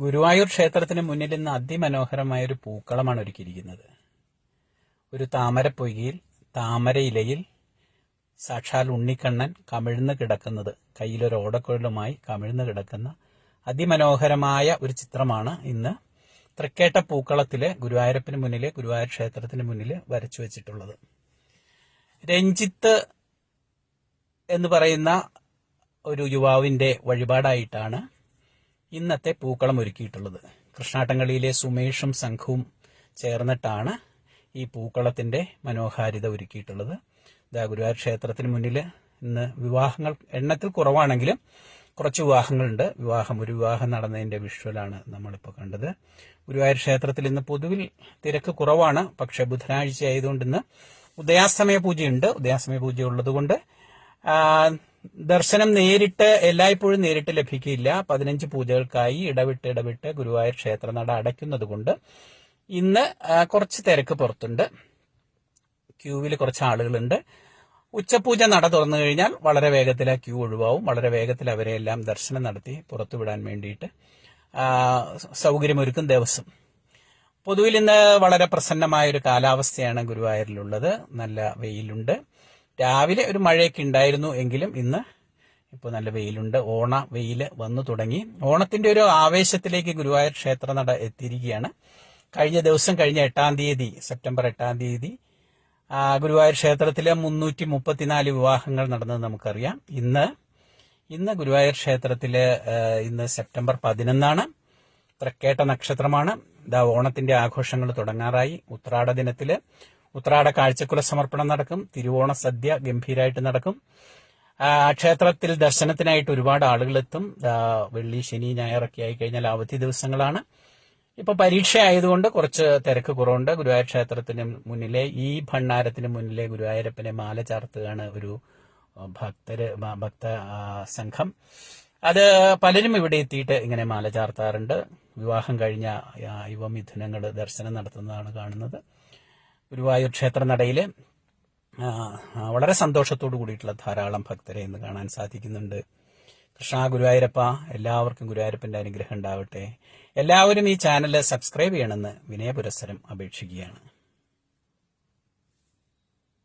ഗുരുവായൂർ ക്ഷേത്രത്തിന് മുന്നിൽ ഇന്ന് അതിമനോഹരമായ ഒരു പൂക്കളമാണ് ഒരുക്കിയിരിക്കുന്നത്. ഒരു താമരപ്പൊയ്കയിൽ ഇലയിൽ സാക്ഷാൽ ഉണ്ണിക്കണ്ണൻ കമിഴ്ന്ന് കിടക്കുന്നത് കയ്യിലൊരു ഓടക്കുഴലുമായി കമിഴ്ന്ന് കിടക്കുന്ന അതിമനോഹരമായ ഒരു ചിത്രമാണ് ഇന്ന് തൃക്കേട്ട പൂക്കളത്തിലെ ഗുരുവായൂരപ്പിന് മുന്നിലെ ഗുരുവായൂർ ക്ഷേത്രത്തിന് മുന്നിൽ വരച്ചു വെച്ചിട്ടുള്ളത്. രഞ്ജിത്ത് എന്ന് പറയുന്ന ഒരു യുവാവിന്റെ വഴിപാടായിട്ടാണ് ഇന്നത്തെ പൂക്കളം ഒരുക്കിയിട്ടുള്ളത്. കൃഷ്ണാട്ടങ്കളിയിലെ സുമേഷും സംഘവും ചേർന്നിട്ടാണ് ഈ പൂക്കളത്തിന്റെ മനോഹാരിത ഒരുക്കിയിട്ടുള്ളത്. ഗുരുവായൂർ ക്ഷേത്രത്തിന് മുന്നിൽ ഇന്ന് വിവാഹങ്ങൾ എണ്ണത്തിൽ കുറവാണെങ്കിലും കുറച്ച് വിവാഹങ്ങളുണ്ട്. വിവാഹം ഒരു വിവാഹം നടന്നതിന്റെ വിഷ്വലാണ് നമ്മളിപ്പോൾ കണ്ടത്. ഗുരുവായൂർ ക്ഷേത്രത്തിൽ ഇന്ന് പൊതുവിൽ തിരക്ക് കുറവാണ്. പക്ഷെ ബുധനാഴ്ച ആയതുകൊണ്ട് ഇന്ന് ഉദയാസ്തമയ പൂജയുണ്ട്. ഉദയാസ്തമയ പൂജ ഉള്ളതുകൊണ്ട് ദർശനം നേരിട്ട് എല്ലായ്പ്പോഴും നേരിട്ട് ലഭിക്കില്ല. പതിനഞ്ച് പൂജകൾക്കായി ഇടവിട്ട് ഇടവിട്ട് ഗുരുവായൂർ ക്ഷേത്രനട അടയ്ക്കുന്നത് കൊണ്ട് ഇന്ന് കുറച്ച് തിരക്ക് പുറത്തുണ്ട്. ക്യൂവിൽ കുറച്ച് ആളുകളുണ്ട്. ഉച്ചപൂജ നട തുറന്നു കഴിഞ്ഞാൽ വളരെ വേഗത്തിൽ ആ ക്യൂ ഒഴിവാവും. വളരെ വേഗത്തിൽ അവരെ എല്ലാം ദർശനം നടത്തി പുറത്തുവിടാൻ വേണ്ടിയിട്ട് സൗകര്യമൊരുക്കും ദിവസം. പൊതുവിൽ ഇന്ന് വളരെ പ്രസന്നമായ ഒരു കാലാവസ്ഥയാണ് ഗുരുവായൂരിലുള്ളത്. നല്ല വെയിലുണ്ട്. രാവിലെ ഒരു മഴയൊക്കെ ഉണ്ടായിരുന്നു എങ്കിലും ഇന്ന് ഇപ്പോൾ നല്ല വെയിലുണ്ട്. ഓണ വെയിൽ വന്നു തുടങ്ങി. ഓണത്തിന്റെ ഒരു ആവേശത്തിലേക്ക് ഗുരുവായൂർ ക്ഷേത്രനട എത്തിയിരിക്കുകയാണ്. കഴിഞ്ഞ ദിവസം കഴിഞ്ഞ എട്ടാം തീയതി സെപ്റ്റംബർ എട്ടാം തീയതി ഗുരുവായൂർ ക്ഷേത്രത്തിലെ മുന്നൂറ്റി മുപ്പത്തിനാല് വിവാഹങ്ങൾ നടന്നത് നമുക്കറിയാം. ഇന്ന് ഇന്ന് ഗുരുവായൂർ ക്ഷേത്രത്തിൽ ഇന്ന് സെപ്റ്റംബർ പതിനൊന്നാണ്. തൃക്കേട്ട നക്ഷത്രമാണ്. ഇതാ ഓണത്തിന്റെ ആഘോഷങ്ങൾ തുടങ്ങാറായി. ഉത്രാട ദിനത്തിൽ ഉത്രാട കാഴ്ചക്കുല സമർപ്പണം നടക്കും. തിരുവോണ സദ്യ ഗംഭീരമായിട്ട് നടക്കും. ക്ഷേത്രത്തിൽ ദർശനത്തിനായിട്ട് ഒരുപാട് ആളുകൾ എത്തും വെള്ളി ശനി ഞായറൊക്കെ ആയി കഴിഞ്ഞാൽ അവധി ദിവസങ്ങളാണ്. ഇപ്പൊ പരീക്ഷ ആയതുകൊണ്ട് കുറച്ച് തിരക്ക് കുറവുണ്ട്. ഗുരുവായൂർ ക്ഷേത്രത്തിന് മുന്നിലെ ഈ ഭണ്ണാരത്തിന് മുന്നിലെ ഗുരുവായൂരപ്പനെ മാല ചാർത്തുകയാണ് ഒരു ഭക്തര് ഭക്ത സംഘം. അത് പലരും ഇവിടെ എത്തിയിട്ട് ഇങ്ങനെ മാല ചാർത്താറുണ്ട്. വിവാഹം കഴിഞ്ഞ യുവമിഥുനങ്ങൾ ദർശനം നടത്തുന്നതാണ് കാണുന്നത്. ഗുരുവായൂർ ക്ഷേത്ര നടയിൽ വളരെ സന്തോഷത്തോടു കൂടിയിട്ടുള്ള ധാരാളം ഭക്തരെ ഇന്ന് കാണാൻ സാധിക്കുന്നുണ്ട്. കൃഷ്ണ ഗുരുവായൂരപ്പ എല്ലാവർക്കും ഗുരുവായൂരപ്പന്റെ അനുഗ്രഹം ഉണ്ടാവട്ടെ. എല്ലാവരും ഈ ചാനൽ സബ്സ്ക്രൈബ് ചെയ്യണമെന്ന് വിനയപുരസ്സരം അപേക്ഷിക്കുകയാണ്.